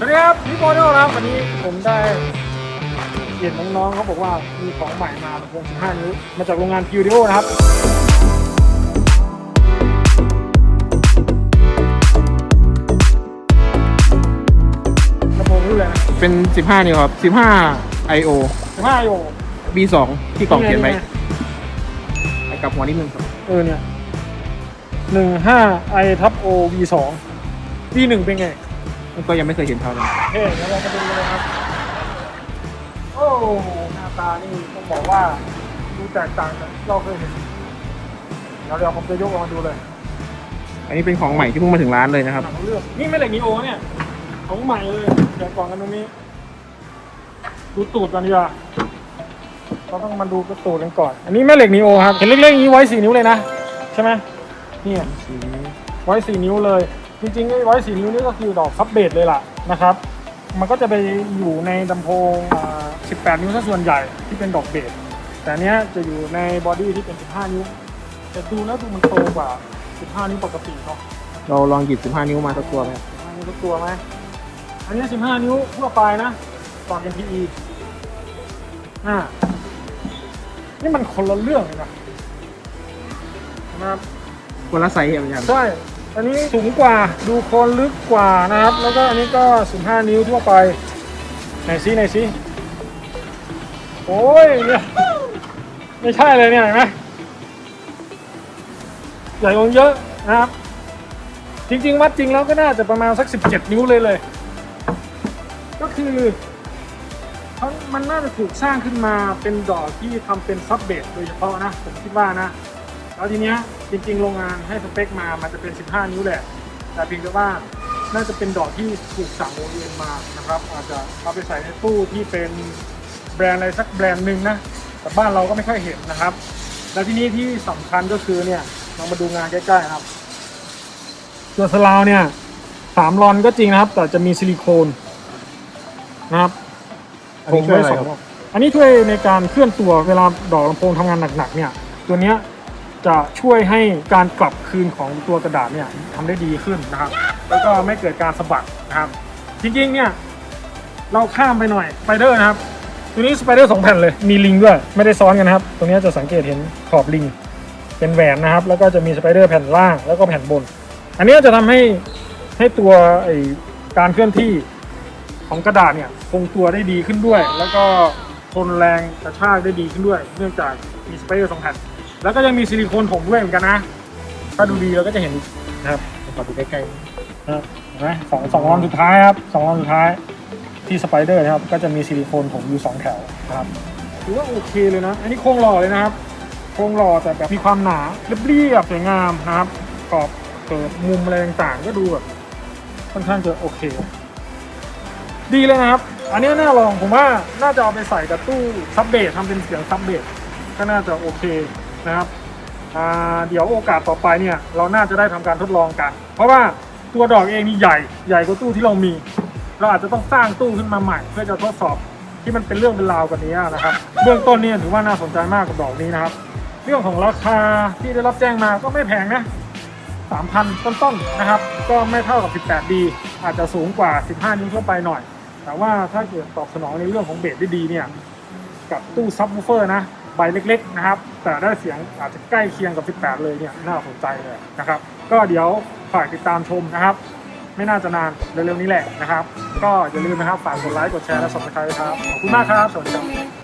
สวัสดีครับพี่โมโน่ครับวันนี้ผมได้เห็นน้องๆเขาบอกว่ามีของใหม่มาลำโพง15 นิ้ว มาจากโรงงานพิวดิโอนะครับ ลำโพงรุ่นอะไรนะเป็น 15 นิ้วครับ 15 IO 15โย B2 ที่กล่องเขียนไว้ไปกลับหัวนิดนึงครับ เออเนี่ย 15 i ทับ o v 2 v 1เป็นไงมัน ก็ยังไม่เคยเห็นเท่านั้นเฮ้ยงั้นเรามาดูเลยครับ โอ้โหหน้าตานี่ต้องบอกว่าดูแตกต่างจากที่เราเคยเห็นเดี๋ยวเดี๋ยวผมจะยกออกมาดูเลยอันนี้เป็นของใหม่ที่เพิ่งมาถึงร้านเลยนะครับหนังเลือกนี่ไม่เหล็กนีโอเนี่ยของใหม่เลยเดี๋ยวก่อนกันตรงนี้ ดูตูดกันดีกว่าเราต้องมาดูกระตูดกันก่อน อันนี้แม่เหล็กนีโอครับเห็นเล็กๆอย่างนี้ไว้สี่นิ้วเลยนะใช่ไหมเนี่ยไว้สี่นิ้วเลย จริงๆไอ้ไว้สี่นิ้วนี่ก็คือดอกซับเบสเลยล่ะนะครับ มันก็จะไปอยู่ในลำโพงอ่า18 นิ้วซะส่วนใหญ่ที่เป็นดอกเบส แต่อันเนี้ยจะอยู่ในบอดี้ที่เป็น 15 นิ้ว แต่ดูแล้วดูมันโตกว่า 15 นิ้วปกติเนาะเราลองหยิบ 15 นิ้วมาสักตัวไหมครับ15 นิ้วทุกตัวไหมอันนี้ 15 นิ้วทั่วไปนะต่อ NPE อ่านี่มันคนละเรื่องเลยนะนะครับคนละไซส์เหมือนกันใช่ อันนี้สูงกว่าดูโคนลึกกว่านะครับ แล้วก็อันนี้ก็ 15 นิ้วทั่วไป ไหนซิไหนซิโอ้ยเนี่ยไม่ใช่เลยเนี่ยเห็นไหมใหญ่กว่าเยอะนะครับ จริงๆวัดจริงแล้วก็น่าจะประมาณสัก 17 นิ้วเลยเลย ก็คือเขามันน่าจะถูกสร้างขึ้นมาเป็นดอกที่ทำเป็นซับเบสโดยเฉพาะนะ ผมคิดว่านะ แล้วทีเนี้ยจริงๆโรงงานให้สเปคมามันจะเป็น 15 นิ้วแหละ แต่เพียงแต่ว่าน่าจะเป็นดอกที่ถูกสั่งโอเอ็นมานะครับอาจจะเอาไปใส่ในตู้ที่เป็นแบรนด์อะไรสักแบรนด์หนึ่งนะแต่บ้านเราก็ไม่ค่อยเห็นนะครับ แล้วทีนี้ที่สำคัญก็คือเนี่ยเรามาดูงานใกล้ๆครับตัวสลาวเนี่ยสามรอนก็จริงนะครับ แต่จะมีซิลิโคนนะครับอันนี้ช่วยอะไรครับผมม่สนอันนี้ช่วยในการเคลื่อนตัวเวลาดอกลำโพงทำงานหนักๆเนี่ย ตัวเนี้ย จะช่วยให้การกลับคืนของตัวกระดาษเนี่ยทำได้ดีขึ้นนะครับ แล้วก็ไม่เกิดการสะบัดนะครับ จริงๆเนี่ยเราข้ามไปหน่อยสไปเดอร์นะครับ ตัวนี้สไปเดอร์สองแผ่นเลยมีลิงด้วยไม่ได้ซ้อนกันนะครับ ตรงนี้จะสังเกตเห็นขอบลิงเป็นแหวนนะครับ แล้วก็จะมีสไปเดอร์แผ่นล่างแล้วก็แผ่นบน อันนี้จะทำให้ให้ตัวไอการเคลื่อนที่ของกระดาษเนี่ยคงตัวได้ดีขึ้นด้วย แล้วก็ทนแรงกระชากได้ดีขึ้นด้วย เนื่องจากมีสไปเดอร์สองแผ่น แล้วก็ยังมีซิลิโคนถมด้วยเหมือนกันนะ ถ้าดูดีเราก็จะเห็นนะครับขอดูใกล้นะครับเห็นไหมสองสองรอนสุดท้ายครับสองรอนสุดท้ายที่สไปเดอร์นะครับ ก็จะมีซิลิโคนผมอยู่สองแถวนะครับถือว่าโอเคเลยนะ อันนี้โครงหล่อเลยนะครับ โครงหล่อแต่แบบมีความหนาเรียบๆสวยงามนะครับ กรอบเกิดมุมอะไรต่างๆก็ดูแบบค่อนข้างจะโอเค ดีเลยนะครับ อันนี้น่าลองผมว่าน่าจะเอาไปใส่กับตู้ซับเบสทำเป็นเสียงซับเบสก็น่าจะโอเค นะครับเดี๋ยวโอกาสต่อไปเนี่ยเราน่าจะได้ทำการทดลองกัน เพราะว่าตัวดอกเองนี่ใหญ่ใหญ่กว่าตู้ที่เรามี เราอาจจะต้องสร้างตู้ขึ้นมาใหม่ เพื่อจะทดสอบที่มันเป็นเรื่องเป็นราวกว่านี้นะครับ เบื้องต้นเนี่ยถือว่าน่าสนใจมากกับดอกนี้นะครับ เรื่องของราคาที่ได้รับแจ้งมาก็ไม่แพงนะ3,000 ต้นๆนะครับ ก็ไม่เท่ากับ 18D อาจจะสูงกว่า 15 นิ้วทั่วไปหน่อย แต่ว่าถ้าเกิดตอบสนองในเรื่องของเบสได้ดีเนี่ย กับตู้ซับวูเฟอร์นะ ใบเล็กๆนะครับ แต่ได้เสียงอาจจะใกล้เคียงกับ 18 เลยเนี่ยน่าสนใจเลยนะครับ ก็เดี๋ยวฝากติดตามชมนะครับ ไม่น่าจะนานเร็วๆนี้แหละนะครับ ก็อย่าลืมนะครับฝากกดไลค์กดแชร์และ subscribe ครับขอบคุณมากครับสวัสดีครับ